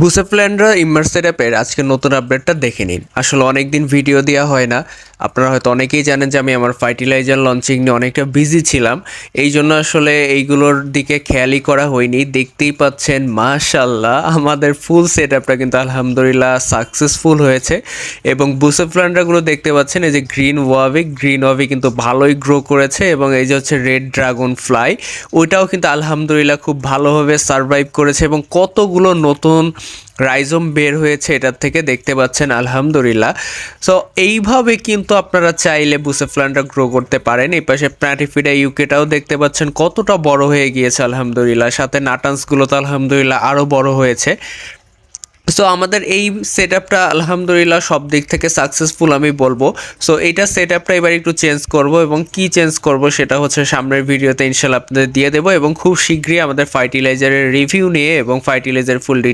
বুসেফল্যান্ডরা ইমার্সের অ্যাপের আজকে নতুন আপডেটটা দেখে নিন। আসলে অনেক দিন ভিডিও দেওয়া হয় না। আপনারা হয়তো অনেকেই জানেন যে আমি আমার ফার্টিলাইজার লঞ্চিং নিয়ে অনেকটা বিজি ছিলাম। এই জন্য আসলে এইগুলোর দিকে খেয়ালই করা হয়নি। দেখতেই পাচ্ছেন মাশাল্লাহ আমাদের ফুল সেট আপটা কিন্তু আলহামদুলিল্লাহ সাকসেসফুল হয়েছে। এবং বুসেফল্যান্ডাগুলো দেখতে পাচ্ছেন, এই যে গ্রিন ওয়াভি গ্রিন ওয়াভি কিন্তু ভালোই গ্রো করেছে। এবং এই যে হচ্ছে রেড ড্রাগন ফ্লাই, ওইটাও কিন্তু আলহামদুলিল্লাহ খুব ভালোভাবে সারভাইভ করেছে। এবং কতগুলো নতুন রাইজম বের হয়েছে এটার থেকে দেখতে পাচ্ছেন, আলহামদুলিল্লাহ। সো এইভাবে কিন্তু আপনারা চাইলে বুসেফ্লানটা গ্রো করতে পারেন। এই পাশে প্ল্যাটিফিডা ইউকেটাও দেখতে পাচ্ছেন, কতটা বড় হয়ে গিয়েছে, আলহামদুলিল্লাহ। সাথে নাটান্সগুলো তো আলহামদুলিল্লাহ আরও বড় হয়েছে। সো আমাদের এই সেট আপটা আলহামদুলিল্লাহ সব দিক থেকে সাকসেসফুল আমি বলব। সো এইটা সেট আপটা এবার একটু চেঞ্জ করব এবং কি চেঞ্জ করব সেটা হচ্ছে সামনের ভিডিওতে ইনশাল্লাহ আপনাদের দিয়ে দেবো এবং খুব শীঘ্রই আমাদের ফার্টিলাইজারের রিভিউ নিয়ে এবং ফার্টিলাইজার ফুল ডিটেল